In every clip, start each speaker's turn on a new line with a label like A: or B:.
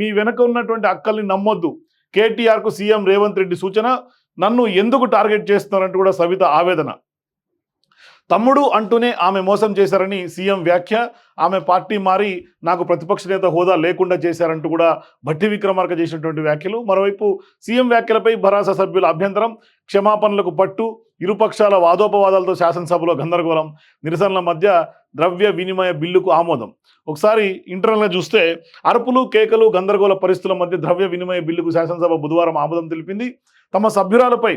A: మీ వెనక ఉన్నటువంటి అక్కల్ని నమ్మొద్దు. కేటీఆర్కు సీఎం రేవంత్ రెడ్డి సూచన నన్ను ఎందుకు టార్గెట్ చేస్తున్నారంటూ కూడా సవిత ఆవేదన. తమ్ముడు అంటూనే ఆమె మోసం చేశారని సీఎం వ్యాఖ్య ఆమె పార్టీ మారి నాకు ప్రతిపక్ష నేత హోదా లేకుండా చేశారంటూ కూడా భట్టి విక్రమార్క చేసినటువంటి వ్యాఖ్యలు. మరోవైపు సీఎం వ్యాఖ్యలపై భరాసా సభ్యుల అభ్యంతరం క్షమాపణలకు పట్టు ఇరుపక్షాల వాదోపవాదాలతో శాసనసభలో గందరగోళం నిరసనల మధ్య ద్రవ్య వినిమయ బిల్లుకు ఆమోదం. ఒకసారి ఇంటర్నల్గా చూస్తే అరుపులు కేకలు గందరగోళ పరిస్థితుల మధ్య ద్రవ్య వినిమయ బిల్లుకు శాసనసభ బుధవారం ఆమోదం తెలిపింది. తమ సభ్యురాలపై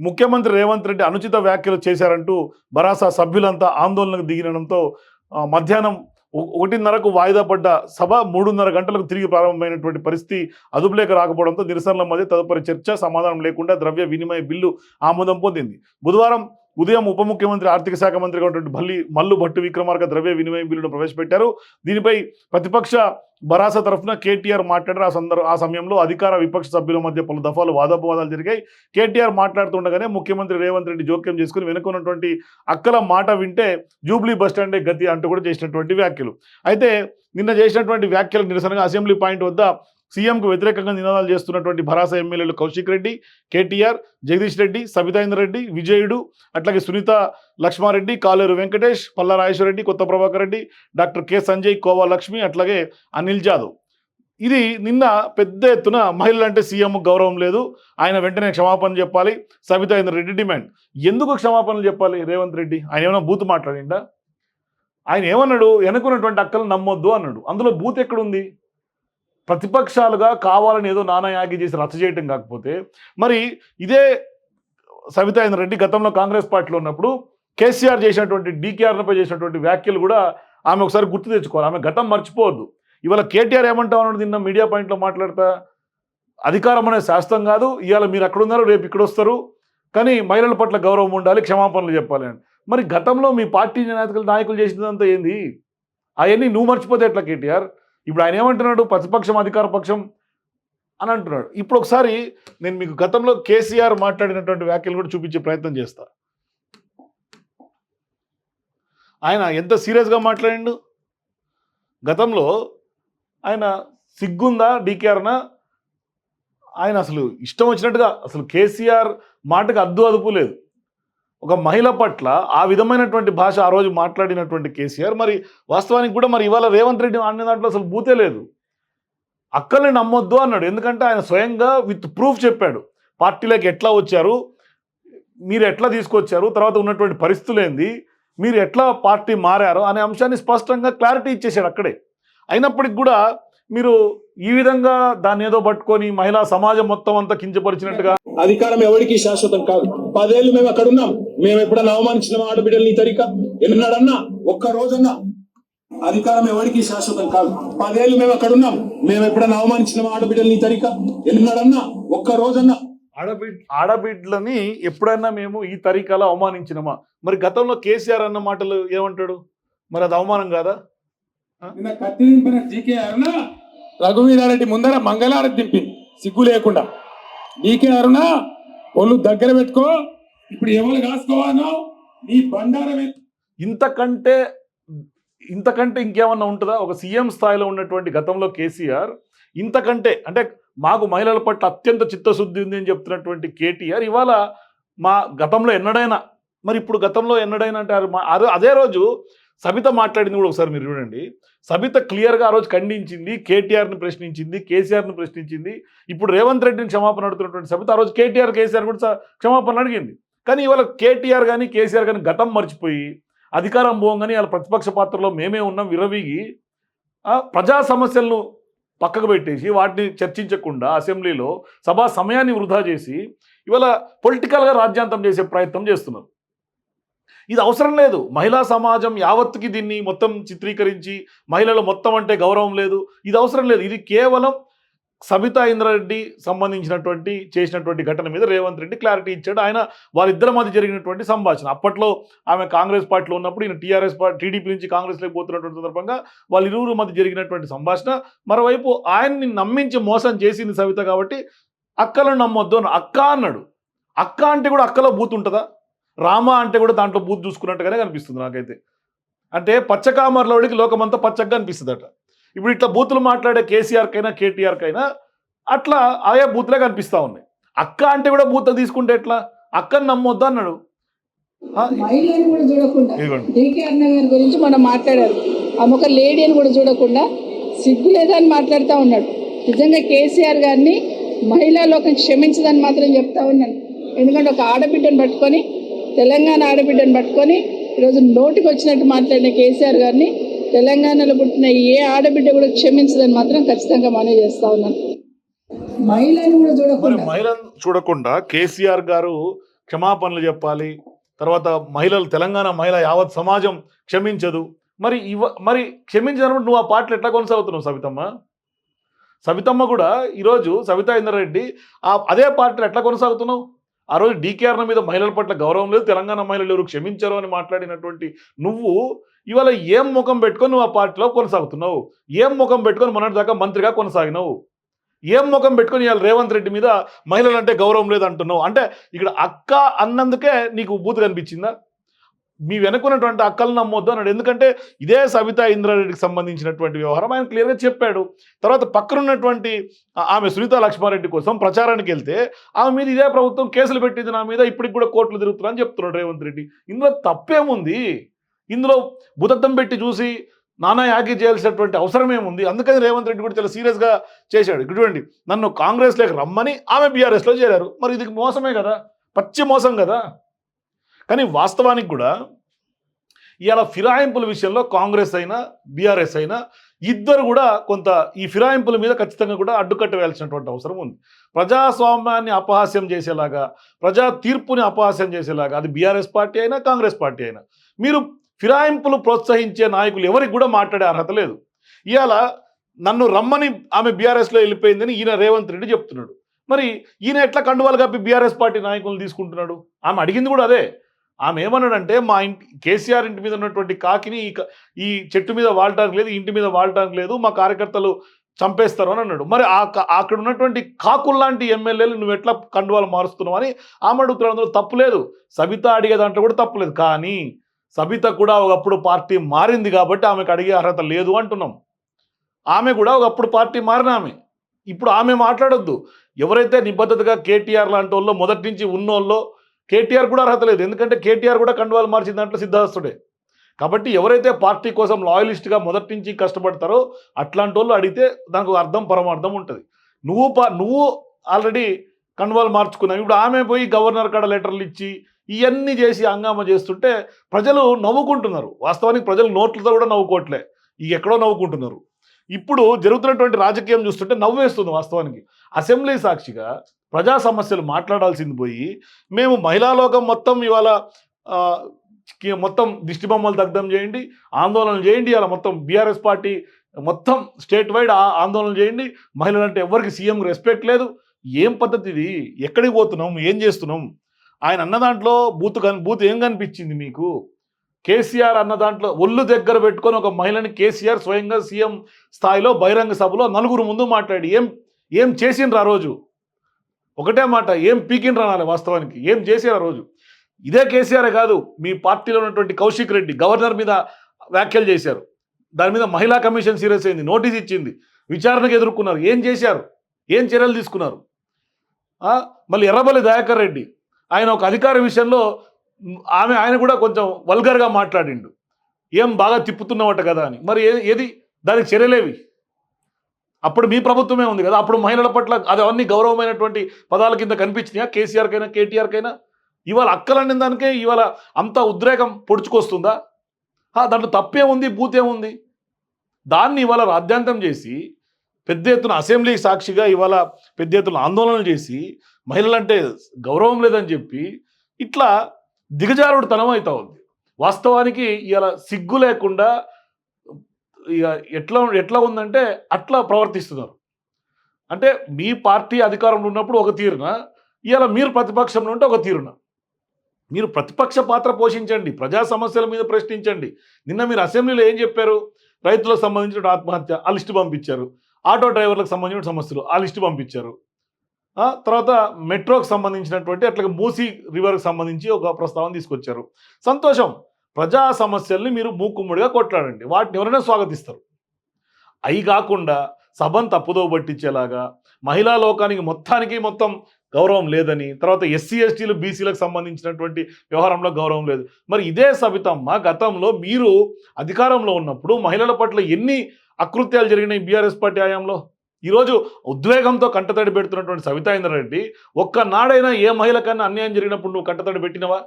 A: ముఖ్యమంత్రి రేవంత్ రెడ్డి అనుచిత వ్యాఖ్యలు చేశారంటూ బరాసా సభ్యులంతా ఆందోళనకు దిగినడంతో మధ్యాహ్నం ఒకటిన్నరకు వాయిదా పడ్డ సభ మూడున్నర గంటలకు తిరిగి ప్రారంభమైనటువంటి పరిస్థితి అదుపులేక రాకపోవడంతో నిరసనల మధ్య తదుపరి చర్చ సమాధానం లేకుండా ద్రవ్య వినిమయ బిల్లు ఆమోదం పొందింది. బుధవారం ఉదయం ఉప ముఖ్యమంత్రి ఆర్థిక శాఖ మంత్రిగా ఉన్నటువంటి భల్లి మల్లు భట్టు విక్రమార్క ద్రవ్య వినిమయం బిల్లును ప్రవేశపెట్టారు. దీనిపై ప్రతిపక్ష బరాస తరఫున కేటీఆర్ మాట్లాడారు. ఆ సందర్భ ఆ సమయంలో అధికార విపక్ష సభ్యుల మధ్య పలు దఫాలు వాదోపవాదాలు జరిగాయి. కేటీఆర్ మాట్లాడుతుండగానే ముఖ్యమంత్రి రేవంత్ రెడ్డి జోక్యం చేసుకుని వెనుకున్నటువంటి అక్కల మాట వింటే జూబ్లీ బస్టాండే గతి అంటూ కూడా చేసినటువంటి వ్యాఖ్యలు. అయితే నిన్న చేసినటువంటి వ్యాఖ్యలకు నిరసనగా అసెంబ్లీ పాయింట్ వద్ద సీఎంకు వ్యతిరేకంగా నినాదాలు చేస్తున్నటువంటి భరాస ఎమ్మెల్యేలు కౌశిక్ రెడ్డి కేటీఆర్ జగదీష్ రెడ్డి సబితాయింద్ర రెడ్డి విజయుడు అట్లాగే సునీత లక్ష్మారెడ్డి కాలేరు వెంకటేష్ పల్లా రాజేశ్వరరెడ్డి కొత్త ప్రభాకర్ రెడ్డి డాక్టర్ కె సంజయ్ కోవా లక్ష్మి అట్లాగే అనిల్ జాదవ్. ఇది నిన్న పెద్ద ఎత్తున మహిళలంటే సీఎం గౌరవం లేదు. ఆయన వెంటనే క్షమాపణ చెప్పాలి. సబితాయింద్ర రెడ్డి డిమాండ్. ఎందుకు క్షమాపణలు చెప్పాలి రేవంత్ రెడ్డి? ఆయన ఏమైనా బూత్ మాట్లాడిండా? ఆయన ఏమన్నాడు? వెనుకున్నటువంటి అక్కలు నమ్మొద్దు అన్నాడు. అందులో బూత్ ఎక్కడుంది? ప్రతిపక్షాలుగా కావాలని ఏదో నానాయాగి చేసి రచ్చ చేయటం కాకపోతే మరి ఇదే సవితాయింద్ర రెడ్డి గతంలో కాంగ్రెస్ పార్టీలో ఉన్నప్పుడు కేసీఆర్ చేసినటువంటి డీకేఆర్పై చేసినటువంటి వ్యాఖ్యలు కూడా ఆమె ఒకసారి గుర్తు తెచ్చుకోవాలి. ఆమె గతం మర్చిపోవద్దు. ఇవాళ కేటీఆర్ ఏమంటా ఉన్నాడు నిన్న మీడియా పాయింట్లో మాట్లాడతా? అధికారం అనేది శాస్త్రం కాదు. ఇవాళ మీరు అక్కడ ఉన్నారు రేపు ఇక్కడ వస్తారు. కానీ మహిళల పట్ల గౌరవం ఉండాలి క్షమాపణలు చెప్పాలి అని. మరి గతంలో మీ పార్టీ నాయకులు నాయకులు చేసినంత ఏంది? అవన్నీ నువ్వు మర్చిపోతే ఎట్లా కేటీఆర్? ఇప్పుడు ఆయన ఏమంటున్నాడు? ప్రతిపక్షం అధికార పక్షం అని అంటున్నాడు. ఇప్పుడు ఒకసారి నేను మీకు గతంలో కేసీఆర్ మాట్లాడినటువంటి వ్యాఖ్యలు కూడా చూపించే ప్రయత్నం చేస్తా. ఆయన ఎంత సీరియస్గా మాట్లాడిండు? గతంలో ఆయన సిగ్గుందా? డీకేఆర్నా? ఆయన అసలు ఇష్టం వచ్చినట్టుగా అసలు కేసీఆర్ మాటకు అద్దు అదుపు లేదు. ఒక మహిళ పట్ల ఆ విధమైనటువంటి భాష ఆ రోజు మాట్లాడినటువంటి కేసీఆర్ మరి వాస్తవానికి కూడా మరి ఇవాళ రేవంత్ రెడ్డి అనే దాంట్లో అసలు బూతే లేదు. అక్కల్ని నమ్మొద్దు అన్నాడు. ఎందుకంటే ఆయన స్వయంగా విత్ ప్రూఫ్ చెప్పాడు. పార్టీలోకి ఎట్లా వచ్చారు? మీరు ఎట్లా తీసుకొచ్చారు? తర్వాత ఉన్నటువంటి పరిస్థితులు ఏంది? మీరు ఎట్లా పార్టీ మారారు? అనే అంశాన్ని స్పష్టంగా క్లారిటీ ఇచ్చేశాడు అక్కడే. అయినప్పటికి కూడా మీరు ఈ విధంగా దాన్ని ఏదో పట్టుకొని మహిళా సమాజం మొత్తం అంతా కించపరిచినట్టుగా
B: అధికారం ఎవరికి శాశ్వతం కాదు. పదేళ్ళు మేము అక్కడ ఉన్నాం. మేము ఎప్పుడన్నా అవమానించిన ఆడబిడ్డల్ని తరిక? ఎన్నాడన్నా? ఒక్క రోజన్నా. అధికారం ఎవరికి శాశ్వతం కాదు. పదేళ్ళు మేము అక్కడ ఉన్నాం. మేము ఎప్పుడన్నా అవమానించిన ఆడబిడ్డల్ని తరిక? ఎన్నాడన్నా? ఒక్క రోజన్నా.
A: ఆడబిడ్ ఆడబిడ్లని ఎప్పుడైనా మేము ఈ తరీకాలో అవమానించినమా? మరి గతంలో కేసీఆర్ అన్న మాటలు ఏమంటాడు? మరి అది అవమానం కాదా?
B: కత్తి దింపిన అరుణ రఘువీరారెడ్డి ముందర మంగళారతి దింపింది సిగ్గు లేకుండా. నీకే అరుణ? ఒళ్ళు దగ్గర పెట్టుకో. ఇప్పుడు ఎవరు కాసుకోవాలో నీ బండారం
A: ఇంతకంటే ఇంతకంటే ఇంకేమన్నా ఉంటుందా? ఒక సీఎం స్థాయిలో ఉన్నటువంటి గతంలో కేసీఆర్ ఇంతకంటే అంటే మాకు మహిళల పట్ల అత్యంత చిత్తశుద్ధి ఉంది అని చెప్తున్నటువంటి కేటీఆర్ ఇవాళ మా గతంలో ఎన్నడైనా మరి ఇప్పుడు గతంలో ఎన్నడైనా అంటే మా- అదే రోజు సబిత మాట్లాడింది కూడా ఒకసారి మీరు చూడండి. సబిత క్లియర్గా ఆ రోజు ఖండించింది కేటీఆర్ని ప్రశ్నించింది కేసీఆర్ని ప్రశ్నించింది. ఇప్పుడు రేవంత్ రెడ్డిని క్షమాపణ అడుగుతున్నటువంటి సబిత ఆ రోజు కేటీఆర్ కేసీఆర్ కూడా క్షమాపణ అడిగింది. కానీ ఇవాళ కేటీఆర్ కానీ కేసీఆర్ కానీ గతం మర్చిపోయి అధికారం పోగానే వాళ్ళ ప్రతిపక్ష పాత్రలో మేమే ఉన్నాం విరవీగి ప్రజా సమస్యలను పక్కకు పెట్టేసి వాటిని చర్చించకుండా అసెంబ్లీలో సభా సమయాన్ని వృధా చేసి ఇవాళ పొలిటికల్గా రాజ్యాంతం చేసే ప్రయత్నం చేస్తున్నారు. ఇది అవసరం లేదు. మహిళా సమాజం యావత్తుకి దీన్ని మొత్తం చిత్రీకరించి మహిళలు మొత్తం అంటే గౌరవం లేదు. ఇది అవసరం లేదు. ఇది కేవలం సబితా ఇంద్రారెడ్డి సంబంధించినటువంటి చేసినటువంటి ఘటన మీద రేవంత్ రెడ్డి క్లారిటీ ఇచ్చాడు. ఆయన వారిద్దరి మధ్య జరిగినటువంటి సంభాషణ. అప్పట్లో ఆమె కాంగ్రెస్ పార్టీలో ఉన్నప్పుడు ఈయన టీఆర్ఎస్ పార్టీ టీడీపీ నుంచి కాంగ్రెస్లోకి పోతున్నటువంటి సందర్భంగా వాళ్ళ ఇరువురు మధ్య జరిగినటువంటి సంభాషణ. మరోవైపు ఆయన్ని నమ్మించి మోసం చేసింది సవిత కాబట్టి అక్కలను నమ్మొద్దు అక్క అన్నాడు. అక్క అంటే కూడా అక్కలో బూత్ ఉంటుందా? రామ అంటే కూడా దాంట్లో బూత్ చూసుకున్నట్టుగానే కనిపిస్తుంది నాకైతే. అంటే పచ్చకామర్లోడికి లోకమంతా పచ్చగా అనిపిస్తుందట. ఇప్పుడు ఇట్లా బూతులు మాట్లాడే కేసీఆర్కైనా కేటీఆర్కైనా అట్లా ఆయా బూతులే కనిపిస్తూ ఉన్నాయి. అక్క అంటే కూడా బూత తీసుకుంటే ఎట్లా? అక్కని నమ్మొద్దు అన్నాడు.
C: డికే అన్న గారి గురించి మనం మాట్లాడారు. ఆమె ఒక లేడీ అని కూడా చూడకుండా సిగ్గు లేదని మాట్లాడుతూ ఉన్నాడు. నిజంగా కేసీఆర్ గారిని మహిళా లోకం క్షమించదని మాత్రం చెప్తా ఉన్నాను. ఎందుకంటే ఒక ఆడబిడ్డను పట్టుకొని తెలంగాణ ఆడబిడ్డను పట్టుకొని ఈరోజు నోటికి వచ్చినట్టు మాట్లాడిన కేసీఆర్ గారిని తెలంగాణలో పుట్టిన ఏ ఆడబిడ్డ కూడా క్షమించదని మాత్రం ఖచ్చితంగా మనవి చేస్తా ఉన్నాను. మహిళని కూడా చూడకుండా.
A: మహిళను చూడకుండా కేసీఆర్ గారు క్షమాపణలు చెప్పాలి తర్వాత మహిళలు తెలంగాణ మహిళ యావత్ సమాజం క్షమించదు. మరి ఇవ మరి క్షమించినప్పుడు నువ్వు ఆ పాటలు ఎట్లా కొనసాగుతున్నావు సవితమ్మ? సవితమ్మ కూడా ఈరోజు సవితా ఇంద్రారెడ్డి ఆ అదే పార్టీలు ఎట్లా కొనసాగుతున్నావు? ఆ రోజు డీకేఆర్ మీద మహిళల పట్ల గౌరవం లేదు తెలంగాణ మహిళలు ఎవరు క్షమించరు అని మాట్లాడినటువంటి నువ్వు ఇవాళ ఏం ముఖం పెట్టుకొని నువ్వు ఆ పార్టీలో కొనసాగుతున్నావు? ఏం ముఖం పెట్టుకొని మొన్నటి దాకా మంత్రిగా కొనసాగినావు? ఏం ముఖం పెట్టుకొని ఇవాళ రేవంత్ రెడ్డి మీద మహిళలు అంటే గౌరవం లేదు అంటున్నావు అంటే ఇక్కడ అక్క అన్నందుకే నీకు బూతు కనిపించిందా? మీ వెనుకున్నటువంటి అక్కలు నమ్మొద్దు అన్నాడు. ఎందుకంటే ఇదే సవితా ఇంద్రారెడ్డికి సంబంధించినటువంటి వ్యవహారం. ఆయన క్లియర్గా చెప్పాడు. తర్వాత పక్కనున్నటువంటి ఆమె సునీత లక్ష్మారెడ్డి కోసం ప్రచారానికి వెళ్తే ఆమె మీద ఇదే ప్రభుత్వం కేసులు పెట్టింది నా మీద ఇప్పటికి కూడా కోర్టులు తిరుగుతున్నా అని చెప్తున్నాడు రేవంత్ రెడ్డి. ఇందులో తప్పేముంది? ఇందులో భూతద్దం పెట్టి చూసి నానా యాగి చేయాల్సినటువంటి అవసరం ఏముంది? అందుకని రేవంత్ రెడ్డి కూడా చాలా సీరియస్గా చేశాడు. ఇక్కడ చూడండి నన్ను కాంగ్రెస్లోకి రమ్మని ఆమె బీఆర్ఎస్లో చేరారు. మరి ఇది మోసమే కదా? పచ్చి మోసం కదా? కానీ వాస్తవానికి కూడా ఇవాళ ఫిరాయింపుల విషయంలో కాంగ్రెస్ అయినా బీఆర్ఎస్ అయినా ఇద్దరు కూడా కొంత ఈ ఫిరాయింపుల మీద ఖచ్చితంగా కూడా అడ్డుకట్ట వేయాల్సినటువంటి అవసరం ఉంది. ప్రజాస్వామ్యాన్ని అపహాస్యం చేసేలాగా ప్రజా తీర్పుని అపహాస్యం చేసేలాగా అది బీఆర్ఎస్ పార్టీ అయినా కాంగ్రెస్ పార్టీ అయినా. మీరు ఫిరాయింపులు ప్రోత్సహించే నాయకులు ఎవరికి కూడా మాట్లాడే అర్హత లేదు. ఇవాళ నన్ను రమ్మని ఆమె బీఆర్ఎస్లో వెళ్ళిపోయిందని ఈయన రేవంత్ రెడ్డి చెప్తున్నాడు. మరి ఈయన ఎట్లా కండువాలు కప్పి బీఆర్ఎస్ పార్టీ నాయకులను తీసుకుంటున్నాడు? ఆమె అడిగింది కూడా అదే. ఆమె ఏమన్నాడంటే మా ఇంటి కేసీఆర్ ఇంటి మీద ఉన్నటువంటి కాకిని ఈ క- ఈ చెట్టు మీద వాడటానికి లేదు ఇంటి మీద వాడటానికి లేదు మా కార్యకర్తలు చంపేస్తారు అని అన్నాడు. మరి ఆ అక్కడ ఉన్నటువంటి కాకుల్లాంటి ఎమ్మెల్యేలు నువ్వు ఎట్లా కండువాలు మారుస్తున్నావు అని ఆమె అడుగుతున్నాడు. తప్పులేదు తప్పు లేదు. సబిత అడిగే దాంట్లో కూడా తప్పు లేదు. కానీ సబిత కూడా ఒకప్పుడు పార్టీ మారింది కాబట్టి ఆమెకు అడిగే అర్హత లేదు అంటున్నాం. ఆమె కూడా ఒకప్పుడు పార్టీ మారిన ఆమె. ఇప్పుడు ఆమె మాట్లాడొద్దు. ఎవరైతే నిబద్ధతగా కేటీఆర్ లాంటి వాళ్ళు మొదటి నుంచి ఉన్నోళ్ళో కేటీఆర్ కూడా అర్హత లేదు. ఎందుకంటే కేటీఆర్ కూడా కండువాలు మార్చిన దాంట్లో సిద్ధాస్తుడే కాబట్టి ఎవరైతే పార్టీ కోసం లాయలిస్ట్గా మొదటి నుంచి కష్టపడతారో అట్లాంటి వాళ్ళు అడిగితే దానికి అర్థం పరమార్థం ఉంటుంది. నువ్వు పా నువ్వు ఆల్రెడీ కండువాలు మార్చుకున్నావు. ఇప్పుడు ఆమె పోయి గవర్నర్ కాడ లెటర్లు ఇచ్చి ఇవన్నీ చేసి హంగామా చేస్తుంటే ప్రజలు నవ్వుకుంటున్నారు. వాస్తవానికి ప్రజలు నోట్లతో కూడా నవ్వుకోవట్లే. ఈ ఎక్కడో నవ్వుకుంటున్నారు. ఇప్పుడు జరుగుతున్నటువంటి రాజకీయం చూస్తుంటే నవ్వేస్తుంది వాస్తవానికి. అసెంబ్లీ సాక్షిగా ప్రజా సమస్యలు మాట్లాడాల్సింది పోయి మేము మహిళా లోకం మొత్తం ఇవాళ మొత్తం దిష్టి బొమ్మలు దగ్ధం చేయండి ఆందోళన చేయండి అలా మొత్తం బీఆర్ఎస్ పార్టీ మొత్తం స్టేట్ వైడ్ ఆందోళనలు ఆందోళన చేయండి మహిళలు అంటే ఎవరికి సీఎం రెస్పెక్ట్ లేదు. ఏం పద్ధతి ఇది? ఎక్కడికి పోతున్నాం? ఏం చేస్తున్నాం? ఆయన అన్న దాంట్లో బూత్ కన్ బూత్ ఏం కనిపించింది మీకు? కేసీఆర్ అన్న దాంట్లో ఒళ్ళు దగ్గర పెట్టుకొని ఒక మహిళని కేసీఆర్ స్వయంగా సీఎం స్థాయిలో బహిరంగ సభలో నలుగురు ముందు మాట్లాడి ఏం ఏం చేసిండ్రు ఆ రోజు? ఒకటే మాట ఏం పీకిండ్రు అనాలి వాస్తవానికి? ఏం చేశారు ఆ రోజు? ఇదే కేసీఆర్ కాదు మీ పార్టీలో ఉన్నటువంటి కౌశిక్ రెడ్డి గవర్నర్ మీద వ్యాఖ్యలు చేశారు. దాని మీద మహిళా కమిషన్ సీరియస్ అయింది నోటీస్ ఇచ్చింది విచారణకు ఎదుర్కొన్నారు. ఏం చేశారు? ఏం చర్యలు తీసుకున్నారు? మళ్ళీ ఎర్రబల్లి దయాకర్ రెడ్డి ఆయన ఒక అధికార విషయంలో ఆమె ఆయన కూడా కొంచెం వల్గర్గా మాట్లాడిండు. ఏం బాగా తిప్పుతున్నామట కదా అని. మరి ఏది? దానికి చర్యలేవి. అప్పుడు మీ ప్రభుత్వమే ఉంది కదా. అప్పుడు మహిళల పట్ల అది అవన్నీ గౌరవమైనటువంటి పదాల కింద కనిపించినాయా? కేసీఆర్కైనా కేటీఆర్కైనా? ఇవాళ అక్కలన్న దానికే ఇవాళ అంత ఉద్రేకం పొడుచుకొస్తుందా? ఆ, దాంట్లో తప్పే ఉంది భూతే ఉంది. దాన్ని ఇవాళ రాద్యాంతం చేసి పెద్ద ఎత్తున అసెంబ్లీ సాక్షిగా ఇవాళ పెద్ద ఎత్తున ఆందోళనలు చేసి మహిళలంటే గౌరవం లేదని చెప్పి ఇట్లా దిగజారుడు తనం అవుతా ఉంది వాస్తవానికి ఇలా సిగ్గు లేకుండా ఇక ఎట్లా ఎట్లా ఉందంటే అట్లా ప్రవర్తిస్తున్నారు. అంటే మీ పార్టీ అధికారంలో ఉన్నప్పుడు ఒక తీరున? ఇవాళ మీరు ప్రతిపక్షంలో ఉంటే ఒక తీరున? మీరు ప్రతిపక్ష పాత్ర పోషించండి ప్రజా సమస్యల మీద ప్రశ్నించండి. నిన్న మీరు అసెంబ్లీలో ఏం చెప్పారు? రైతులకు సంబంధించిన ఆత్మహత్య ఆ లిస్టు పంపించారు. ఆటో డ్రైవర్లకు సంబంధించిన సమస్యలు ఆ లిస్టు పంపించారు. తర్వాత మెట్రోకి సంబంధించినటువంటి అట్లాగే మూసీ రివర్కి సంబంధించి ఒక ప్రస్తావన తీసుకొచ్చారు. సంతోషం ప్రజా సమస్యల్ని మీరు మూకుమ్ముడిగా కొట్లాడండి. వాటిని ఎవరైనా స్వాగతిస్తారు. అయి కాకుండా సభను తప్పుదో పట్టించేలాగా మహిళా లోకానికి మొత్తానికి మొత్తం గౌరవం లేదని తర్వాత ఎస్సీ ఎస్టీలు బీసీలకు సంబంధించినటువంటి వ్యవహారంలో గౌరవం లేదు. మరి ఇదే సబితమ్మ గతంలో మీరు అధికారంలో ఉన్నప్పుడు మహిళల పట్ల ఎన్ని అకృత్యాలు జరిగినాయి బీఆర్ఎస్ పార్టీ హయాంలో? ఈరోజు ఉద్వేగంతో కంటతడి పెడుతున్నటువంటి సవితా ఇంద్రారెడ్డి ఒక్కనాడైనా ఏ మహిళకన్నా అన్యాయం జరిగినప్పుడు నువ్వు కంటతడి పెట్టినవా?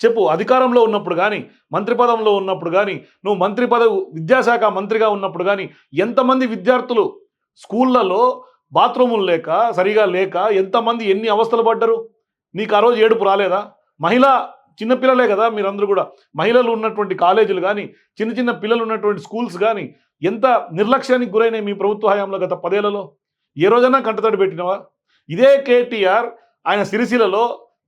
A: చెప్పు అధికారంలో ఉన్నప్పుడు కానీ మంత్రి పదంలో ఉన్నప్పుడు కానీ నువ్వు మంత్రి పదవి విద్యాశాఖ మంత్రిగా ఉన్నప్పుడు కానీ ఎంతమంది విద్యార్థులు స్కూళ్ళలో బాత్రూములు లేక సరిగా లేక ఎంతమంది ఎన్ని అవస్థలు పడ్డరు? నీకు ఆ రోజు ఏడుపు రాలేదా? మహిళ చిన్నపిల్లలే కదా మీరందరూ కూడా. మహిళలు ఉన్నటువంటి కాలేజీలు కానీ చిన్న చిన్న పిల్లలు ఉన్నటువంటి స్కూల్స్ కానీ ఎంత నిర్లక్ష్యానికి గురైనాయి మీ ప్రభుత్వ హయాంలో గత పదేళ్ళలో? ఏ రోజైనా కంటతడి పెట్టినవా? ఇదే కేటీఆర్ ఆయన సిరిసిలలో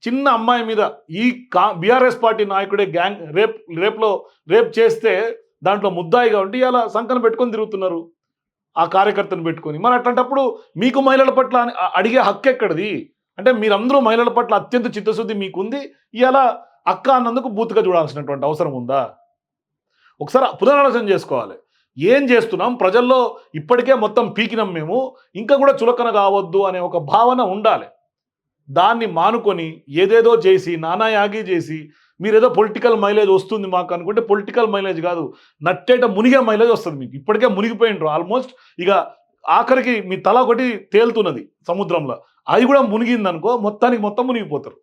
A: చిన్న అమ్మాయి మీద ఈ కా బీఆర్ఎస్ పార్టీ నాయకుడే గ్యాంగ్ రేప్ రేప్లో రేప్ చేస్తే దాంట్లో ముద్దాయిగా ఉండి ఇలా సంకన పెట్టుకొని తిరుగుతున్నారు ఆ కార్యకర్తను పెట్టుకొని. మరి అట్లాంటప్పుడు మీకు మహిళల పట్ల అడిగే హక్కు ఎక్కడిది? అంటే మీరందరూ మహిళల పట్ల అత్యంత చిత్తశుద్ధి మీకుంది. ఇలా అక్క అన్నందుకు బూత్గా చూడాల్సినటువంటి అవసరం ఉందా? ఒకసారి పునరాలోచన చేసుకోవాలి. ఏం చేస్తున్నాం? ప్రజల్లో ఇప్పటికే మొత్తం పీకినాం మేము. ఇంకా కూడా చులకన కావద్దు అనే ఒక భావన ఉండాలి. దాన్ని మానుకొని ఏదేదో చేసి నానా యాగి చేసి మీరేదో పొలిటికల్ మైలేజ్ వస్తుంది మాకు అనుకుంటే పొలిటికల్ మైలేజ్ కాదు. నట్టేట మునిగే మైలేజ్ వస్తుంది మీకు. ఇప్పటికే మునిగిపోయినరు ఆల్మోస్ట్ ఇక ఆఖరికి మీ తల ఒకటి తేలుతున్నది సముద్రంలో. అది కూడా మునిగిందనుకో మొత్తానికి మొత్తం మునిగిపోతారు.